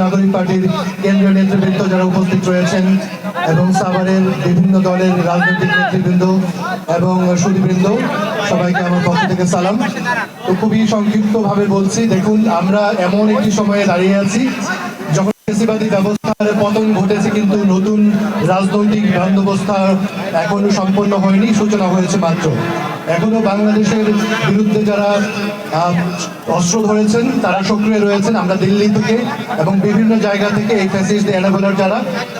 নাগরিক পার্টির কেন্দ্রীয় নেতৃবৃন্দ যারা উপস্থিত রয়েছেন এবং সাভারের বিভিন্ন দলের রাজনৈতিক নেতৃবৃন্দ এবং সুদীবৃন্দ সবাইকে আমার পক্ষ থেকে সালাম। তো খুবই সংক্ষিপ্ত বলছি, দেখুন, আমরা এমন একটি সময়ে দাঁড়িয়ে আছি, যখন ফেসিবাদী ব্যবস্থার পতন ঘটেছে কিন্তু নতুন রাজনৈতিক বন্দোবস্ত এখনও সম্পন্ন হয়নি, সূচনা হয়েছে মাত্র। এখনও বাংলাদেশের বিরুদ্ধে যারা অস্ত্র ধরেছেন, তারা সক্রিয় রয়েছেন আমরা দিল্লি থেকে এবং বিভিন্ন জায়গা থেকে এই ফ্যাসিস্ট এনাবেলার যারা,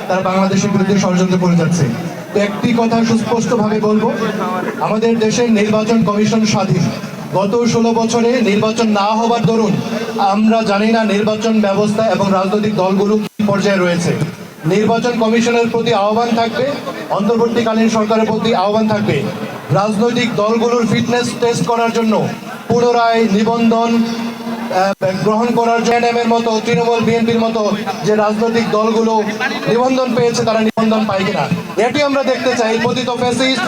তারা বাংলাদেশের বিরুদ্ধে ষড়যন্ত্র করে যাচ্ছে। তো একটি কথা সুস্পষ্টভাবে বলব, আমাদের দেশের নির্বাচন কমিশন স্বাধীন। গত ষোলো বছরে নির্বাচন না হবার দরুন আমরা জানি না নির্বাচন ব্যবস্থা এবং রাজনৈতিক দলগুলো কি পর্যায়ে রয়েছে। নির্বাচন কমিশনের প্রতি আহ্বান থাকবে, অন্তর্বর্তীকালীন সরকারের প্রতি আহ্বান থাকবে। রাজনৈতিক দলগুলোর ফিটনেস টেস্ট করার জন্য পুনরায় নিবন্ধন গ্রহণ করার জন্য এর মতো, তৃণমূল, বিএনপির মতো যে রাজনৈতিক দলগুলো নিবন্ধন পেয়েছে, তারা নিবন্ধন পায় কিনা? এটি আমরা দেখতে চাই পতিত ফ্যাসিস্ট,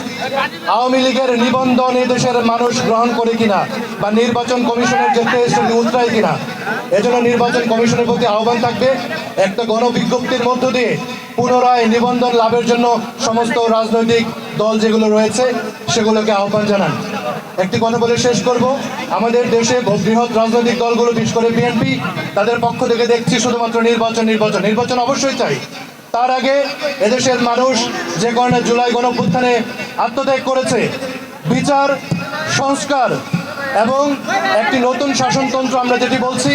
আওয়ামী লীগের নিবন্ধন দেশের মানুষ গ্রহণ করে কিনা? বা নির্বাচন কমিশনের যে টেস্ট উত্তরায় কিনা? এজন্য নির্বাচন কমিশনের প্রতি আহ্বান থাকবে, একটা গণবিজ্ঞপ্তির মধ্য দিয়ে পুনরায় নিবন্ধন লাভের জন্য সমস্ত রাজনৈতিক দল যেগুলো রয়েছে, সেগুলোকে আহ্বান জানান। একটি কথা বলে শেষ করব। আমাদের দেশে বৃহৎ রাজনৈতিক দলগুলো, বিশেষ করে বিএনপি তাদের পক্ষ থেকে দেখছি শুধুমাত্র নির্বাচন নির্বাচন। নির্বাচন অবশ্যই চাই। তার আগে এদেশের মানুষ যে কারণে জুলাই গণঅভ্যুত্থানে আত্মত্যাগ করেছে, বিচার, সংস্কার এবং একটি নতুন শাসনতন্ত্র আমরা যেটি বলছি,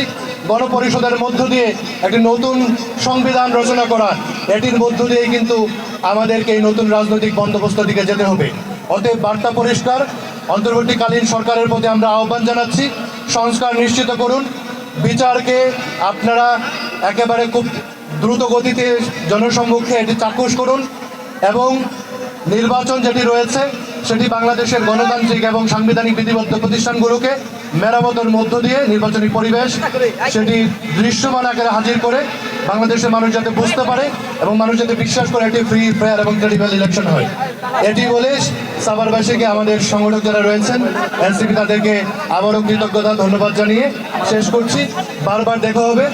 গণপরিষদের মধ্য দিয়ে একটি নতুন সংবিধান রচনা করা এটির মধ্য দিয়ে কিন্তু আমাদেরকে এই নতুন রাজনৈতিক বন্দোবস্তের দিকে যেতে হবে। অতএব বার্তা পরিষ্কার, অন্তর্বর্তীকালীন সরকারের প্রতি আমরা আহ্বান জানাচ্ছি। সংস্কার নিশ্চিত করুন। বিচারকে আপনারা একেবারে খুব দ্রুত গতিতে জনসম্মুখে এটি চাক্ষুষ করুন এবং নির্বাচন যেটি রয়েছে, সেটি বাংলাদেশের গণতান্ত্রিক এবং সাংবিধানিক বিধিবদ্ধ প্রতিষ্ঠানগুলোকে মেরামতের মধ্য দিয়ে নির্বাচনী পরিবেশ, সেটি দৃশ্যমান আকারে হাজির করে বাংলাদেশের মানুষ যাতে বুঝতে পারে এবং মানুষ যাতে বিশ্বাস করে এটি ফ্রি ফেয়ার এবং ক্রেডিবল ইলেকশন হয়। এটি বলে সাভারবাসীকে আমাদের সংগঠক যারা রয়েছেন, এনসিপি তাদেরকে আবারও কৃতজ্ঞতা, ধন্যবাদ জানিয়ে শেষ করছি। বারবার দেখা হবে।